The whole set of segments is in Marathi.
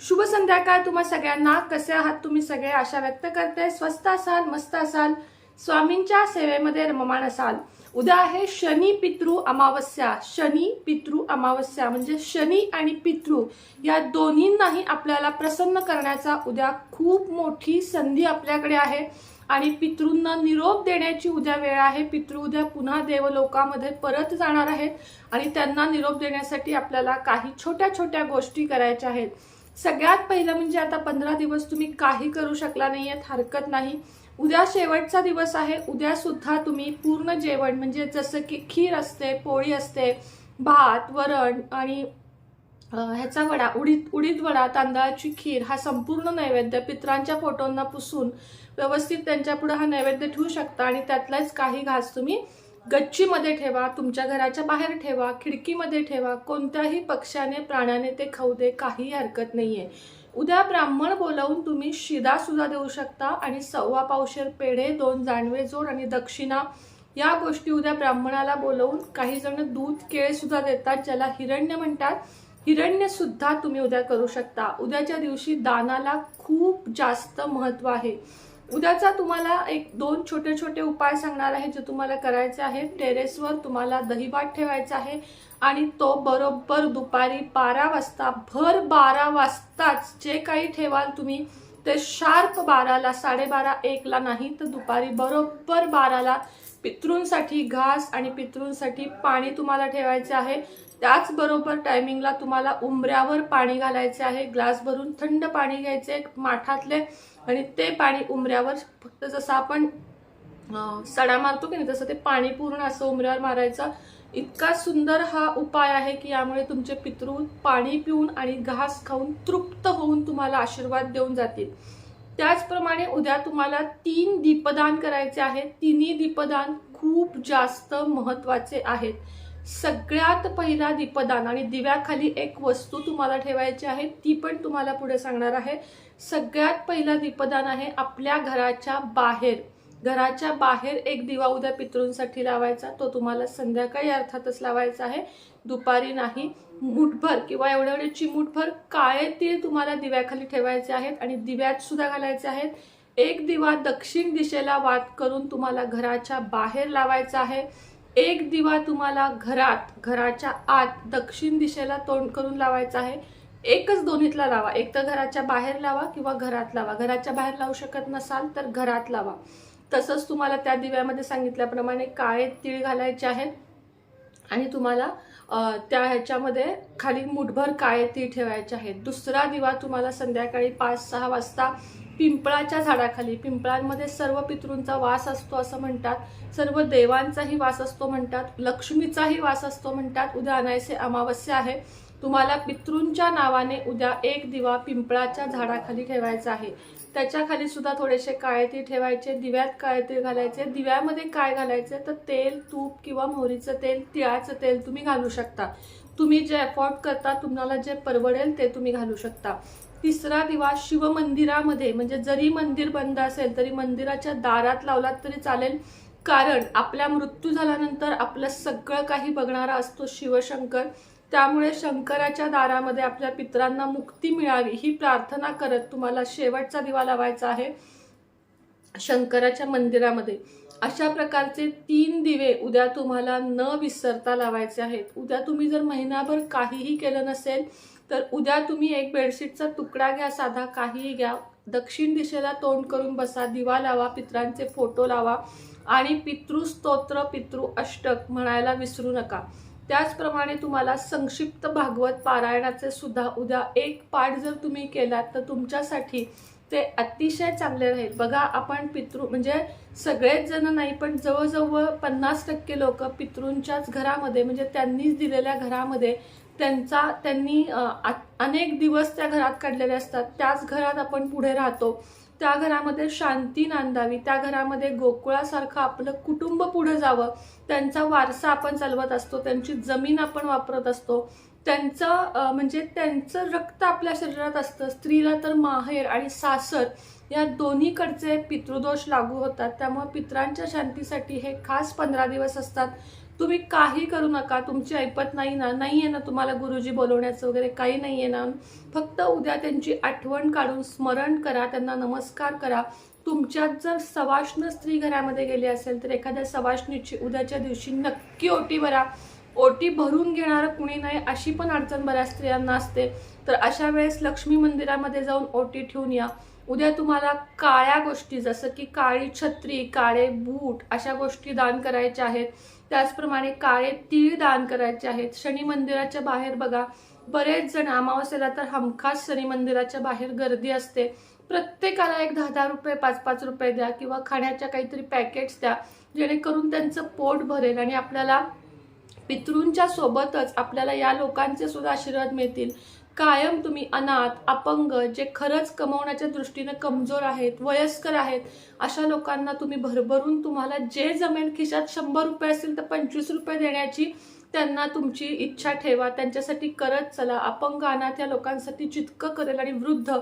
शुभ संध्याकाळ तुम्हा सगळ्यांना. कसे आहात तुम्ही सगळे? आशा व्यक्त करते. स्वस्त असाल मस्त असाल. स्वामींच्या सेवेमध्ये रममाण असाल. उद्या आहे शनी पितृ अमावस्या. शनी पितृ अमावस्या म्हणजे शनी आणि पितृ या दोन्हींनाही आपल्याला प्रसन्न करण्याचा उद्या खूप मोठी संधी आपल्याकडे आहे. आणि पितृंना निरोप देण्याची उद्या वेळ आहे. पितृ उद्या पुन्हा देवलोकामध्ये परत जाणार आहेत. आणि त्यांना निरोप देण्यासाठी आपल्याला काही छोट्या छोट्या गोष्टी करायच्या आहेत. सगळ्यात पहिलं म्हणजे आता पंधरा दिवस तुम्ही काही करू शकला नाही आहेत हरकत नाही. उद्या शेवटचा दिवस आहे उद्या सुद्धा तुम्ही पूर्ण जेवण म्हणजे जसं की खीर असते पोळी असते भात वरण आणि ह्याचा वडा उडीद उडीद वडा तांदळाची खीर हा संपूर्ण नैवेद्य पित्रांच्या फोटोंना पुसून व्यवस्थित त्यांच्यापुढे हा नैवेद्य ठेवू शकता आणि त्यातलाच काही घास तुम्ही गच्चीमध्ये ठेवा तुमच्या घराच्या बाहेर ठेवा खिडकीमध्ये ठेवा कोणत्याही पक्ष्याने प्राण्याने ते खाऊ दे काही हरकत नाही आहे उद्या ब्राह्मण बोलावून तुम्ही शिदासुद्धा देऊ शकता आणि सव्वा पावशेर पेढे दोन जानवे जोड आणि दक्षिणा या गोष्टी उद्या ब्राह्मणाला बोलवून काही जण दूध केळेसुद्धा देतात ज्याला हिरण्य म्हणतात. हिरण्यसुद्धा तुम्ही उद्या करू शकता. उद्याच्या दिवशी दानाला खूप जास्त महत्त्व आहे. उद्याचा तुम्हाला एक दोन छोटे छोटे उपाय सांगणार आहे जे तुम्हाला करायचे आहेत टेरेसवर तुम्हाला दहीभात ठेवायचा आहे आणि तो बरोबर दुपारी बारा वाजता भर बारा वाजताच जे काही ठेवाल तुम्ही ते शार्प बाराला साडेबारा एकला नाही तर दुपारी बरोबर बाराला पितृंसाठी घास आणि पितृंसाठी पाणी तुम्हाला ठेवायचे आहे. त्याचबरोबर टायमिंगला तुम्हाला उंबऱ्यावर पाणी घालायचे आहे. ग्लास भरून थंड पाणी घ्यायचे माठातले आणि ते पाणी उंबऱ्यावर फक्त जसं आपण सडा मारतो की नाही तसं ते पाणी पूर्ण असं उंबऱ्यावर मारायचं. इतका सुंदर हा उपाय आहे की यामुळे तुमचे पितृ पाणी पिऊन आणि घास खाऊन तृप्त होऊन तुम्हाला आशीर्वाद देऊन जातील. त्याचप्रमाणे उद्या तुम्हाला तीन दीपदान करायचे आहे. तिन्ही दीपदान खूप जास्त महत्त्वाचे आहेत. सगळ्यात पहिला दीपदान आणि दिव्याखाली एक वस्तू तुम्हाला ठेवायची आहे ती पण तुम्हाला पुढे सांगणार आहे. सगळ्यात पहिलं दीपदान आहे आपल्या घराच्या बाहेर. घराच्या बाहेर एक दिवा उद्या पितृंसाठी लावायचा तो तुम्हाला संध्याकाळी अर्थातच लावायचा आहे. दुपारी नाही मुठभर किंवा एवढे एवढे मुठभर काळे तीळ तुम्हाला दिव्याखाली ठेवायचे आहेत आणि दिव्यात सुद्धा घालायचे आहेत. एक दिवा दक्षिण दिशेला वाद करून तुम्हाला घराच्या बाहेर लावायचा आहे. एक दिवा तुम्हाला घरात घराच्या आत दक्षिण दिशेला तोंड करून लावायचा आहे. एकच दोन्हीतला लावा. एक तर घराच्या बाहेर लावा किंवा घरात लावा. घराच्या बाहेर लावू शकत नसाल तर घरात लावा. तसंच तुम्हाला त्या दिव्यामध्ये सांगितल्याप्रमाणे काळे तीळ घालायचे आहेत. आणि तुम्हाला त्या ह्याच्यामध्ये खाली मुठभर काळे तीळ ठेवायचे आहेत. दुसरा दिवा तुम्हाला संध्याकाळी पाच सहा वाजता पिंपळाच्या झाडाखाली पिंपळांमध्ये सर्व पितृंचा वास असतो असं म्हणतात. सर्व देवांचाही वास असतो म्हणतात. लक्ष्मीचाही वास असतो म्हणतात. उद्या अनायसे अमावस्या आहे. तुम्हाला पितृंच्या नावाने उद्या एक दिवा पिंपळाच्या झाडाखाली ठेवायचा आहे. त्याच्याखाली सुद्धा थोडेसे काळे तीळ ठेवायचे दिव्यात काळे तीळ घालायचे. दिव्यामध्ये काय घालायचे? तर तेल तूप किंवा मोहरीचं तेल तिळाचं तेल तुम्ही घालू शकता. तुम्ही जे अफोर्ड करता तुम्हाला जे परवडेल ते तुम्ही घालू शकता. तिसरा दिवा शिवमंदिरामध्ये म्हणजे जरी मंदिर बंद असेल तरी मंदिराच्या दारात लावलात तरी चालेल. कारण आपल्या मृत्यू झाल्यानंतर आपलं सगळं काही बघणारा असतो शिवशंकर. त्यामुळे शंकराच्या दारामध्ये आपल्या पितरांना मुक्ती मिळावी ही प्रार्थना करत तुम्हाला शेवटचा दिवा लावायचा आहे. शंकराच्या मंदिरामध्ये अशा प्रकारचे तीन दिवे उद्या तुम्हाला न विसरता लावायचे आहेत. उद्या तुम्ही जर महिनाभर काहीही केलं नसेल तर उद्या तुम्ही एक बेडशीटचा तुकडा घ्या साधा काहीही घ्या. दक्षिण दिशेला तोंड करून बसा दिवा लावा पित्रांचे फोटो लावा आणि पितृस्तोत्र पितृ अष्टक म्हणायला विसरू नका. त्याचप्रमाणे तुम्हाला संक्षिप्त भागवत पारायणाचे सुद्धा उद्या एक पाठ जर तुम्ही केलात तर तुमच्यासाठी ते अतिशय चांगले राहील. बघा आपण पितृ म्हणजे सगळेच जण नाही पण जवळजवळ पन्नास टक्के लोक पितृंच्याच घरामध्ये म्हणजे त्यांनीच दिलेल्या घरामध्ये त्यांचा त्यांनी आ- अनेक दिवस त्या घरात काढलेले असतात. त्याच घरात आपण पुढे राहतो. त्या घरामध्ये शांती नांदावी त्या घरामध्ये गोकुळासारखं आपलं कुटुंब पुढे जावं त्यांचा वारसा आपण चालवत असतो त्यांची जमीन आपण वापरत असतो त्यांचं म्हणजे त्यांचं रक्त आपल्या शरीरात असतं स्त्रीला तर माहेर आणि सासर या दोन्हीकडचे पितृदोष लागू होतात. त्यामुळे पित्रांच्या शांतीसाठी हे खास पंधरा दिवस असतात. तुम्ही काही करू नका. तुमची ऐपत नाही ना. नाही आहे ना तुम्हाला गुरुजी बोलवण्याचं वगैरे काही नाही आहे ना. फक्त उद्या त्यांची आठवण काढून स्मरण करा. त्यांना नमस्कार करा. तुमच्यात जर सवाष्ण स्त्री घरामध्ये गेली असेल तर एखाद्या सवाष्णीची उद्याच्या दिवशी नक्की ओटी भरा. ओटी भरून घेणारं कुणी नाही अशी पण अडचण बऱ्याच स्त्रियांना असते. तर अशा वेळेस लक्ष्मी मंदिरामध्ये जाऊन ओटी ठेवून या. उद्या तुम्हाला काळ्या गोष्टी जसं की काळी छत्री काळे बूट अशा गोष्टी दान करायच्या आहेत. त्याचप्रमाणे काळे तीळ दान करायचे आहेत. शनी मंदिराच्या बाहेर बघा बरेच जण अमावस्येला तर हमखास शनी मंदिराच्या बाहेर गर्दी असते. प्रत्येकाला एक दहा दहा रुपये पाच पाच रुपये द्या किंवा खाण्याच्या काहीतरी पॅकेट्स द्या जेणेकरून त्यांचं पोट भरेल आणि आपल्याला पितृंच्या सोबतच आपल्याला या लोकांचे सुद्धा आशीर्वाद मिळतील. कायम तुम्ही अनाथ अपंग जे खरंच कमवण्याच्या दृष्टीने कमजोर आहेत वयस्कर आहेत अशा लोकांना तुम्ही भरभरून तुम्हाला जे जमेल खिशात शंभर रुपये असतील तर पंचवीस रुपये देण्याची त्यांना तुमची इच्छा ठेवा. त्यांच्यासाठी करत चला. अपंग अनाथ या लोकांसाठी जितकं करेल आणि वृद्ध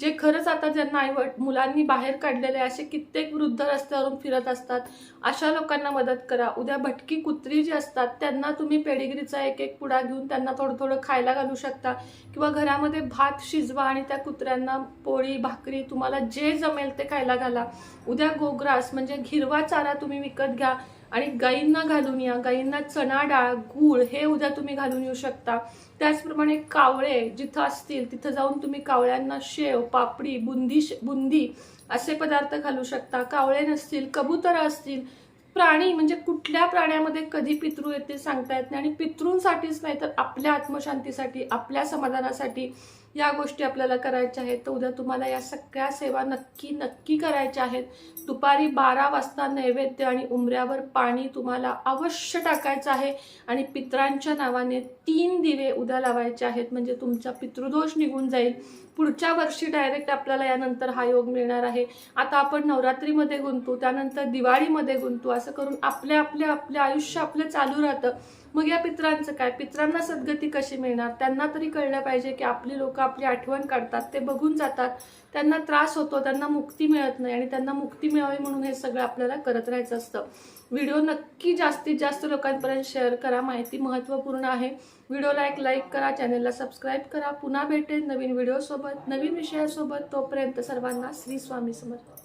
जे खरंच आता ज्यांना आई मुलांनी बाहेर काढलेले असे कित्येक वृद्ध रस्त्यावरून फिरत असतात. अशा लोकांना मदत करा. उद्या भटकी कुत्री जी असतात त्यांना तुम्ही पेडिग्रीचा एक एक पुडा घेऊन त्यांना थोडं थोडं खायला घालू शकता. किंवा घरामध्ये भात शिजवा आणि त्या कुत्र्यांना पोळी भाकरी तुम्हाला जे जमेल ते खायला घाला. उद्या गोग्रास म्हणजे हिरवा चारा तुम्ही विकत घ्या आणि गाईंना घालून या. गाईंना चणा डाळ गूळ हे उद्या तुम्ही घालून येऊ शकता. त्याचप्रमाणे कावळे जिथं असतील तिथं जाऊन तुम्ही कावळ्यांना शेव पापडी बुंदी बुंदी असे पदार्थ घालू शकता. कावळे नसतील कबुतरं असतील प्राणी म्हणजे कुठल्या प्राण्यामध्ये कधी पितृ येते सांगता येत नाही. आणि पितृंसाठीच नाही तर आपल्या आत्मशांतीसाठी आपल्या समाधानासाठी या गोष्टी आपल्याला करायच्या आहेत तर उद्या तुम्हाला या सगळ्या सेवा नक्की नक्की करायच्या आहेत. दुपारी बारा वाजता नैवेद्य आणि उमऱ्यावर पाणी तुम्हाला अवश्य टाकायचं आहे आणि पित्रांच्या नावाने तीन दिवे उद्या लावायचे आहेत. म्हणजे तुमचा पितृदोष निघून जाईल. पुढच्या वर्षी डायरेक्ट आपल्याला यानंतर हा योग मिळणार आहे. आता आपण नवरात्रीमध्ये गुंतू त्यानंतर दिवाळीमध्ये गुंतू असं करून आपल्या आपल्या आपलं आयुष्य आपलं चालू राहतं. मग या पित्रांचं काय? पित्रांना सद्गती कशी मिळणार? त्यांना तरी कळलं पाहिजे की आपली लोक आपली आठवण काढतात ते बघून जातात. त्यांना त्रास होतो त्यांना मुक्ती मिळत नाही आणि त्यांना मुक्ती मिळावी म्हणून हे सगळं आपल्याला करत राहायचं असतं. व्हिडिओ नक्की जास्तीत जास्त लोकांपर्यंत शेअर करा. माहिती महत्त्वपूर्ण आहे. व्हिडिओला एक लाईक करा चॅनलला सबस्क्राईब करा. पुन्हा भेटेल नवीन व्हिडिओसोबत नवीन विषयासोबत. तोपर्यंत सर्वांना श्री स्वामी समर्थ.